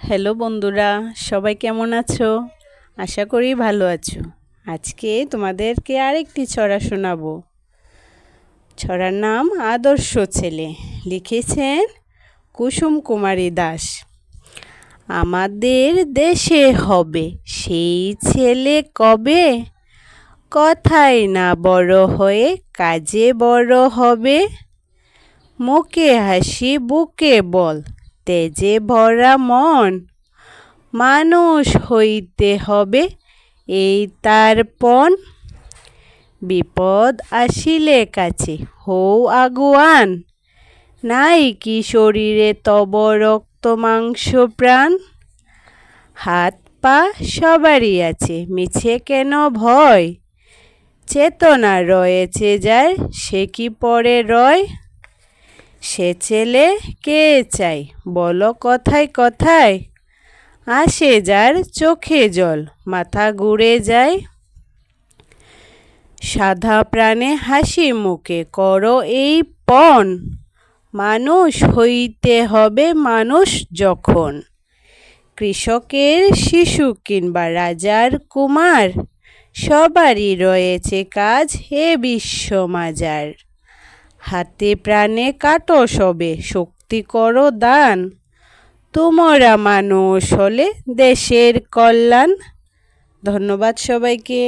Hello বন্ধুরা, সবাই কেমন আছো? আশা করি ভালো আছো। আজকে তোমাদেরকে আরেকটি ছড়া শোনাবো। ছড়ার নাম আদর্শ ছেলে। লিখেছেন কুসুম কুমারী দাস। আমাদের দেশে হবে সেই ছেলে কবে? কথায় না বড় হয়ে কাজে বড় হবে? মুখে হাসি, বুকে বল তেজে ভরা মন মানুষ হইতে হবে, এই তার পণ। বিপদ আসিলে কাছে হৌ আগুয়ান, নাই কি শরীরে তব রক্ত মাংস প্রাণ। হাত পা সবারই আছে, মিছে কেন ভয়? চেতনা রয়েছে যার, সে কি পরে রয়? সে ছেলে কে চাই? বলো কথায় কথায়। আসে যার চোখে জল, মাথা ঘুরে যায়। সাধা প্রাণে হাসি মুখে, করো এই পণ। মানুষ হইতে হবে মানুষ যখন। কৃষকের শিশু কিংবা রাজার কুমার, সবারই রয়েছে কাজ হে বিশ্ব মাজার। হাতে প্রাণে কাটো সবে শক্তি করো দান। তোমরা মানুষ হলে দেশের কল্যাণ। ধন্যবাদ সবাইকে।